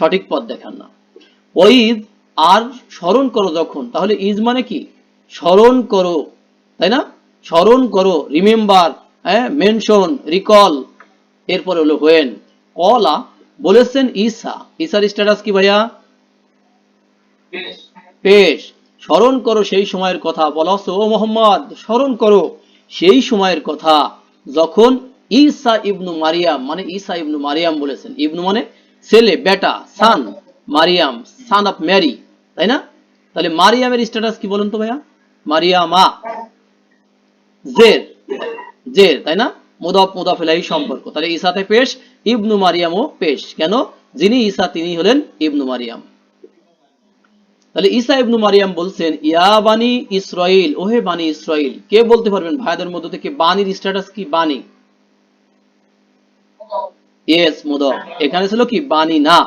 সঠিক পথ দেখান না। ওইদ আর স্মরণ করো যখন তাহলে ইজ মানে কি? স্মরণ করো তাই না? স্মরণ করো রিমেম্বার হ্যাঁ মেনশন রিকল এরপরে হলো হোয়েন কলা বলেছেন ঈসা। ঈসার স্ট্যাটাস কি ভাইয়া? পেশ। স্মরণ করো সেই সময়ের কথা বলা হচ্ছে, ও মোহাম্মদ স্মরণ করো সেই সময়ের কথা। যখন ঈসা ইবনু মারিয়াম মানে ঈসা ইবনু মারিয়াম বলেছেন ইবনু মানে ছেলে, বেটা son Maryam son of Mary তাই না? তাহলে মারিয়ামের স্ট্যাটাস কি বলুন তো ভাইয়া? মারিয়ামা, জের জের, তাই না? মুদাফ মুদাফিলাই সম্পর্ক। তাহলে ঈসাতে পেশ, ইবনু মারিয়ামও পেশ। কেন? যিনি ঈসা তিনি হলেন ইবনু মারিয়াম। তাহলে ঈসা ইবনু মারিয়াম বলছেন, ইয়া বানি ইসরাইল, ওহে বানি ইসরাইল, কে বলতে পারবেন ভাইদের মধ্যে থেকে বানির স্ট্যাটাস কি বানি? ইয়েস মুদফ এখানে ছিল কি? বানি না।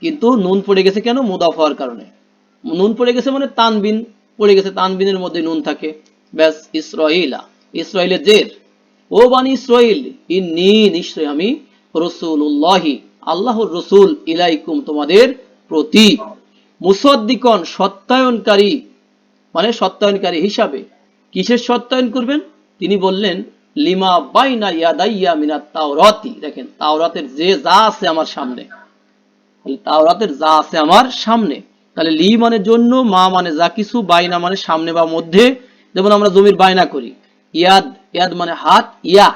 কিন্তু নুন পড়ে গেছে কেন? মুদফ হওয়ার কারণে। নুন পড়ে গেছে মানে তানবিন। পড়ে গেছে তানবিনের মধ্যে নুন থাকে। ব্যাস, ইসরাইলা। ইসরাইলের জের। ও বানি ইসরাইল, ইন্নি নিশ্চয় আমি রসুল্লাহি আল্লাহর রসুল ইলাইকুম তোমাদের প্রতি। মুসদ্দিকন, সত্যায়নকারী। মানে সত্যায়নকারী হিসাবে। কিসের সত্যায়ন করবেন? তিনি বললেন লিমা বাইনা ইয়াদাইয়া মিনাত তাওরাতি। দেখেন, তাওরাতের যে যা আছে আমার সামনে। তাওরাতের যা আছে আমার সামনে। তাহলে লি মানে জন্য, মা মানে যা কিছু, বাইনা মানে সামনে বা মধ্যে। যেমন আমরা জমির বায়না করি। ইয়াদ ইয়াদ মানে হাত, ইয়া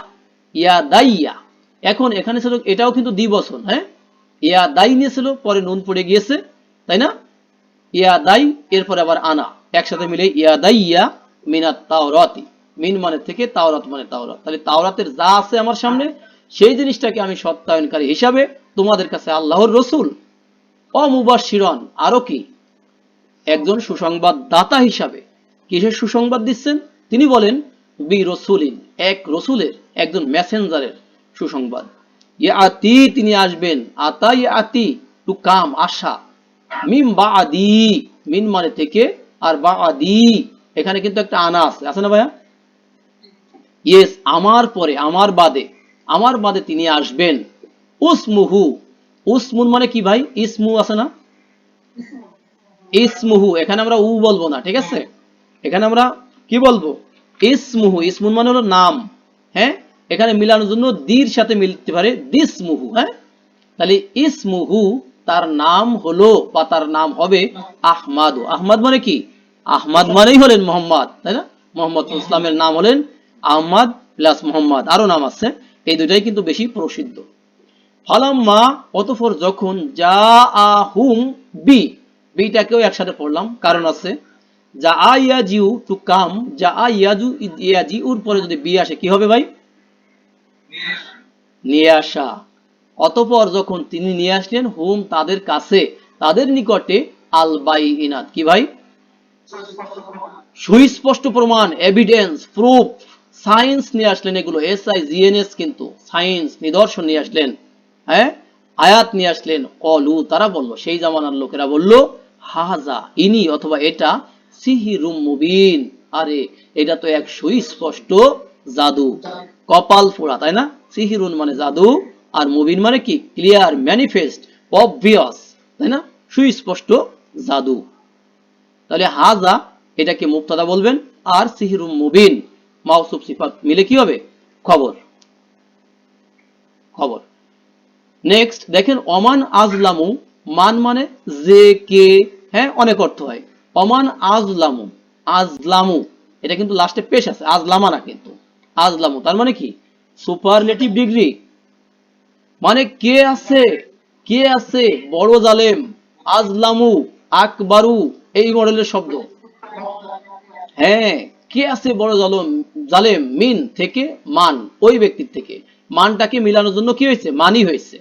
ইয়া দাইয়া এখন এখানে ছিল, এটাও কিন্তু দ্বিবচন হ্যাঁ? ইয়া দাই নিয়েছিল, পরে নুন পড়ে গিয়েছে, তাই না? ইয়া দাই এরপরে আবার আনা। একসাথে মিলে ইয়া দাই ইয়া মিনাত তাওরাতি। মিন মানে থেকে তাওরাত মানে তাওরাত। তাহলে তাওরাতের যা আছে আমার সামনে, সেই জিনিসটাকে আমি সত্যায়নকারী হিসাবে তোমাদের কাছে আল্লাহর রসুল অমুবাসিরন আরও কি? একজন সুসংবাদ দাতা হিসাবে। কিসের সুসংবাদ দিচ্ছেন? তিনি বলেন, বি রসুলিন, এক রসুলের, একজন মেসেঞ্জারের সুসংবাদ। ইয়ে আতি তিনি আসবেন। আতা ইয়ে আতি টু কাম আশা। মিম বা আদি মিন মানে থেকে, আর বা আদি এখানে কিন্তু একটা আনা আছে। আছে না ভাইয়া? ইয়েস আমার পরে, আমার বাদে। আমার বাদে তিনি আসবেন। উসমুহু। উসমুন মানে কি ভাই? ইসমু আছে না? ইসমুহু। এখানে আমরা উ বলব না, ঠিক আছে? এখানে আমরা কি বলব? ইসমুহু। ইসমুন মানে হলো নাম হ্যাঁ? এখানে মিলানোর জন্য দির সাথে মিলতে পারে দিসমুহু হ্যাঁ? তাহলে ইসমুহু তার নাম হলো বা তার নাম হবে আহমাদু। আহমদ মানে কি? আহমাদ মানেই হলেন মোহাম্মদ, তাই না? মোহাম্মদ ইসলামের নাম হলেন আহমদ প্লাস মোহাম্মদ আরও নাম আছে, এই দুটাই কিন্তু বেশি প্রসিদ্ধ। ফালাম্মা অতফর যখন যা আহুম বি, বিটাকেও একসাথে পড়লাম, কারণ আছে যা আ ইয়াজিউ টু কাম যা আ ইয়াজু ইয়াজিউর পরে যদি বি আসে, কি হবে ভাই? নিয়ে আসা। অতপর যখন তিনি নিয়ে আসলেন, হুম তাদের কাছে, তাদের নিকটে আল বাই ইনাত কি ভাই? সুস্পষ্ট প্রমাণ। এভিডেন্স প্রুফ সায়েন্স নিয়ে আসলেন এগুলো এস আই জিএনএস কিন্তু সায়েন্স নিদর্শন নিয়ে আসলেন হ্যাঁ? আয়াত নিয়ে আসলেন, কলু, তারা বলল, সেই জামানার লোকেরা বলল, হাজা, ইনি অথবা এটা সিহিরুম মুবিন। আরে, এটা তো এক সুস্পষ্ট জাদু, কপাল ফোড়া, তাই না? সিহিরুন মানে জাদু, আর মুবিন মানে কি? ক্লিয়ার, ম্যানিফেস্ট, অবভিয়াস, তাই না? সুস্পষ্ট জাদু। তাহলে হাজা এটাকে মুক্তাদা বলবেন, আর সিহিরুম মুবিন মাউসুফ সিফাত মিলে কি হবে? খবর। খবর। নেক্সট দেখেন অমান আজলামু, মান মানে যে, কে হ্যাঁ অনেক অর্থ হয়। অমান আজলামু আজলামু, এটা কিন্তু লাস্টে পেশ আছে আজলামা না কিন্তু। আজলামু, তার মানে কি? সুপারলেটিভ ডিগ্রি মানে কে আছে? কে আছে? বড় জালেম, আজলামু, আকবারু, এই মডেলের শব্দ। হ্যাঁ কে আছে বড় জালম? জালেম, মিন থেকে মান, ওই ব্যক্তির থেকে। মানটাকে মিলানোর জন্য কি হয়েছে? মানি হয়েছে।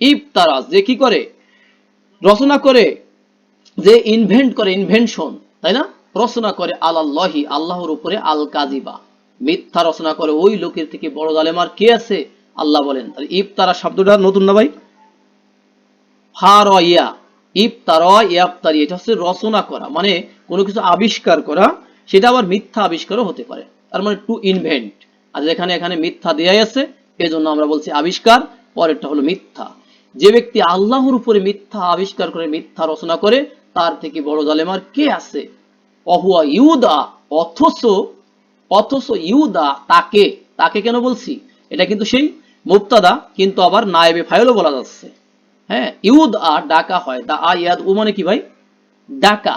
ইফতারা যে কি করে? রচনা করে, যে ইনভেন্ট করে ইনভেনশন তাই না? রচনা করে আল্লাহি আল্লাহর উপরে আল কাজিবা মিথ্যা রচনা করে ওই লোকের থেকে বড় জালেম আর কে আছে? আল্লাহ বলেন। তাহলে ইফতারা শব্দটা নতুন না ভাই? ফারয়া ইফতারা ইয়াফতারি, এটা হচ্ছে রচনা করা মানে কোনো কিছু আবিষ্কার করা সেটা আবার মিথ্যা আবিষ্কারও হতে পারে। তার মানে টু ইনভেন্ট আর যেখানে এখানে মিথ্যা দেয়াই আছে এই জন্য আমরা বলছি আবিষ্কার, পরেরটা হলো মিথ্যা। যে ব্যক্তি আল্লাহর উপরে মিথ্যা আবিষ্কার করে, মিথ্যা রচনা করে, তার থেকে বড় জালেমার কে আছে? অহুয়া ইউদা, অথচ অথচ ইউদা তাকে। তাকে কেন বলছি? এটা কিন্তু সেই মুক্তাদা কিন্তু আবার নায়েবে ফাইলও বলা যাচ্ছে। হ্যাঁ ইউদ আ ডাকা হয়। দা আ ইয়াদ ও মানে কি ভাই? ডাকা।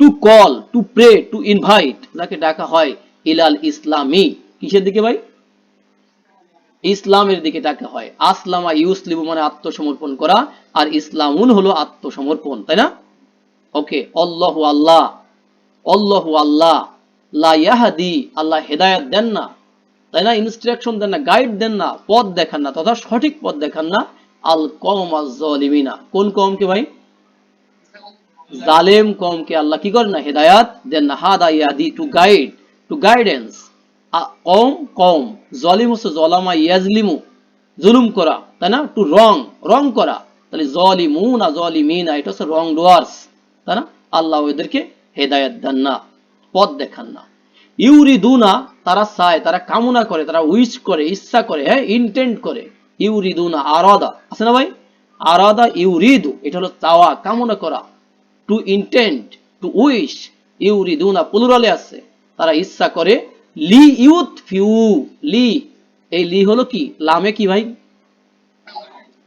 To call to pray to invite যাকে ডাকা হয় ইলাল ইসলামী। কিসের দিকে ভাই? ইসলামের দিকে ডাকা হয়। আসলামা ইউসলিমু মানে আত্মসমর্পণ করা আর ইসলামুন হলো আত্মসমর্পণ, তাই না? ওকে অল্লাহু আল্লাহ অল্লাহু আল্লাহ লা ইয়াহাদি, আল্লাহ হেদায়েত দেন না, তাই না? ইনস্ট্রাকশন দেন না গাইড দেন না, পথ দেখান না, তথা সঠিক পথ দেখান না। আল কম আলিমিনা কোন কমকে ভাই? জালেম কমকে আল্লাহ কি করেন না? হেদায়াত দেন না। হাদা ইয়াদি টু গাইড, টু গাইডেন্স। কম কম। জলিম হচ্ছে জলামা ইয়াজলিমু। জুলুম করা, তাই না? টু রং রং করা। তাহলে জলিমু না জলিমিনা, এটা হচ্ছে রং ডোয়ার্স তাই না? আল্লাহ ওদেরকে হেদায়াত দেন না, পথ দেখান না। ইউরিদুনা, তারা চায়, তারা কামনা করে, তারা উইচ করে, ইচ্ছা করে হ্যাঁ ইন্টেন্ট করে। ইউরিদুনা আরাদা, আছে না ভাই? আরাদা ইউরিদু, এটা হলো চাওয়া, কামনা করা। টু ইন্টেন্ট টু উইশ ইউরিদুনা প্লুরালে আছে। তারা ইচ্ছা করে, লি ইউথ ফিউ লি। এই লি হলো কি? লামে কি ভাই?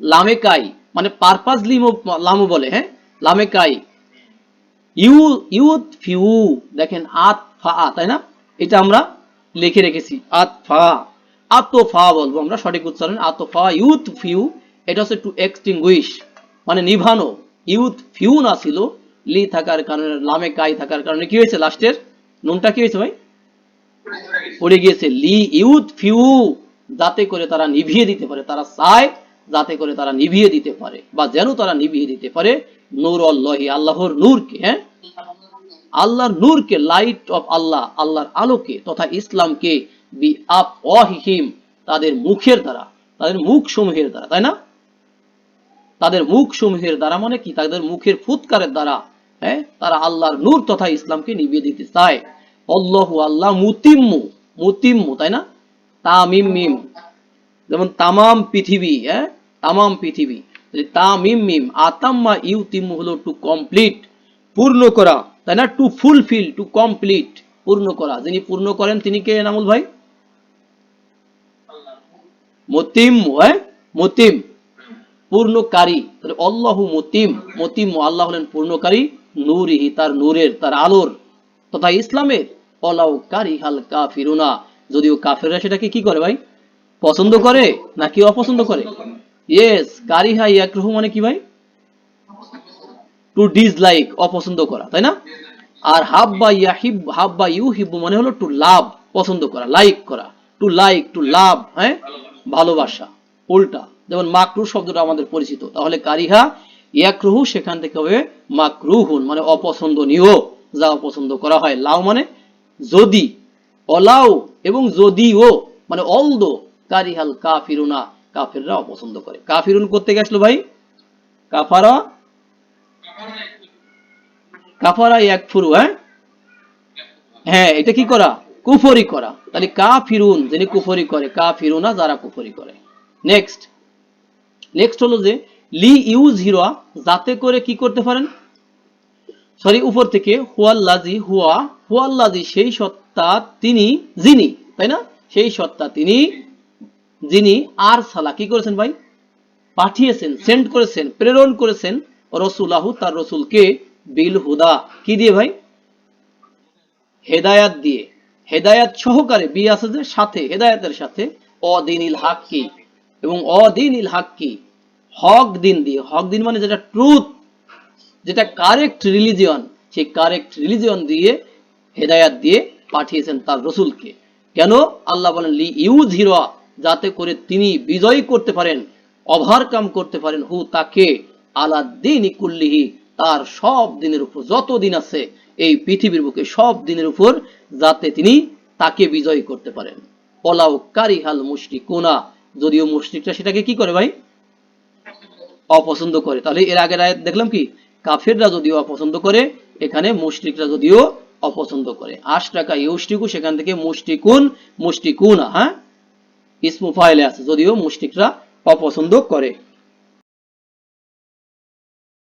লামে কাই। মানে পারপাস লিমো লামো বলে হ্যাঁ? লামে কাই। ইউ ইউথ ফিউ দেখেন, আত, ফা তাই না? এটা আমরা লিখে রেখেছি, আত, ফা। আতো, ফা বলব আমরা, সঠিক উচ্চারণ। আতো, ফা ইউথ ফিউ এটা হচ্ছে টু এক্সটিংগুইশ মানে নিভানো। ইউথ ফিউ না ছিল লি থাকার কারণে, লামে কাই থাকার কারণে কি হয়েছে লাস্টের? নুনটা কি হয়েছে ভাই? পড়ে গিয়েছে, লি ইউথ ফিউ, যাতে করে তারা নিভিয়ে দিতে পারে, তারা চায় যাতে করে তারা নিভিয়ে দিতে পারে, বা যেন তারা নিভিয়ে দিতে পারে নূর আল্লাহি, আল্লাহর নূরকে হ্যাঁ? আল্লাহর নূরকে লাইট অফ আল্লাহ, আল্লাহর আলোকে তথা ইসলামকে বি আপ অহিহিম তাদের মুখের দ্বারা, তাদের মুখ সমূহের দ্বারা, তাই না? তাদের মুখ সমূহের দ্বারা মানে কি? তাদের মুখের ফুৎকারের দ্বারা হ্যাঁ? তারা আল্লাহর নূর তথা ইসলামকে নিভিয়ে দিতে চায়। অল্লাহু আল্লাহ মুতিম্মু মুতিম্মু, তাই না? তামিম মিম। যেমন তামাম পৃথিবী হ্যাঁ? তামাম পৃথিবী। তামিম মিম, আতাম্মা ইউতিম্মু হলো টু কমপ্লিট পূর্ণ করা, তাই না? টু ফুলফিল টু কমপ্লিট পূর্ণ করা। যিনি পূর্ণ করেন, তিনি কে এনামুল ভাই? মতিম হ্যাঁ? মতিম। পূর্ণকারী। অল্লাহু মতিম মতিম আল্লাহ হলেন পূর্ণকারী। নূরিহি, তার নূরের, তার আলোর। তথা ইসলামের অলাউ কারি হাল কাফিরুনা যদিও কাফেররা সেটাকে কি করে ভাই? পছন্দ করে নাকি অপছন্দ করে? ইয়েস কারিহা ইয়াকরুহু মানে কি ভাই? টু ডিসলাইক অপছন্দ করা, তাই না? আর হাব্বা ইয়াহিব, হাব্বা ইউ হিব্বু মানে হলো টু লাভ পছন্দ করা লাইক করা। টু লাইক টু লাভ হ্যাঁ? ভালোবাসা, উল্টা। যেমন মাকরু শব্দটা আমাদের পরিচিত। তাহলে কারিহা ইয়াকরুহু, সেখান থেকে হবে মাকরুহুন মানে অপছন্দনীয়, যা অপছন্দ করা হয়। লাউ মানে যদি, অলাও এবং যদিও মানে অলদো, কারিহাল কাফিরুনা, কাফিররা অপছন্দ করে। কাফিরুন করতে গেছিল ভাই? কাফারা? কাফারা এক ফুরু হ্যাঁ? হ্যাঁ এটা কি করা? কুফরি করা। তাহলে কাফিরুন, যিনি কুফরি করে কা কাফিরুনা যারা কুফরি করে। নেক্সট নেক্সট হলো যে লি ইউজ হিরোয়া যাতে করে কি করতে পারেন? সরি, উপর থেকে হুয়াল্লাজি হুয়া হুয়াল্লাজি সেই সত্তা তিনি, যিনি, তাই না? সেই সত্তা তিনি, যিনি আর সালা কি করেছেন ভাই? পাঠিয়েছেন সেন্ড করেছেন, প্রেরণ করেছেন রসুলাহু, তার রসুলকে বিল হুদা কি দিয়ে ভাই? হেদায়াত দিয়ে। হেদায়াত সহকারে বি আছে সাথে, হেদায়াতের সাথে অদিনিল হাক কি এবং অদিনিল হাক কি হক দিন দিয়ে। হক দিন মানে যেটা ট্রুথ যেটা কারেক্ট রিলিজিয়ন সেই কারেক্ট রিলিজিয়ন দিয়ে হেদায়াত দিয়ে পাঠিয়েছেন তার রসুলকে। কেন? আল্লাহ বলেন, লি ইউজ হিরোয়া যাতে করে তিনি বিজয়ী করতে পারেন ওভারকাম করতে পারেন। হু, তাকে আলাদ্দিন ইকুল্লিহি তার সব দিনের উপর যত দিন আছে, এই পৃথিবীর বুকে সব দিনের উপর, যাতে তিনি তাকে বিজয়ী করতে পারেন। পলাও কারিহাল কোনা যদিও মুশরিকটা সেটাকে কি করে ভাই? অপছন্দ করে। তাহলে এর আগের আয়াত দেখলাম কি? কাফেররা যদিও অপছন্দ করে, এখানে মুশরিকরা যদিও অপছন্দ করে। আশ টাকা ইউষ্টিকু সেখান থেকে মুষ্টিকুন মুষ্টিকুনা হ্যাঁ? ইসমু ফাইলে আছে, যদিও মুষ্টিকরা অপছন্দ করে।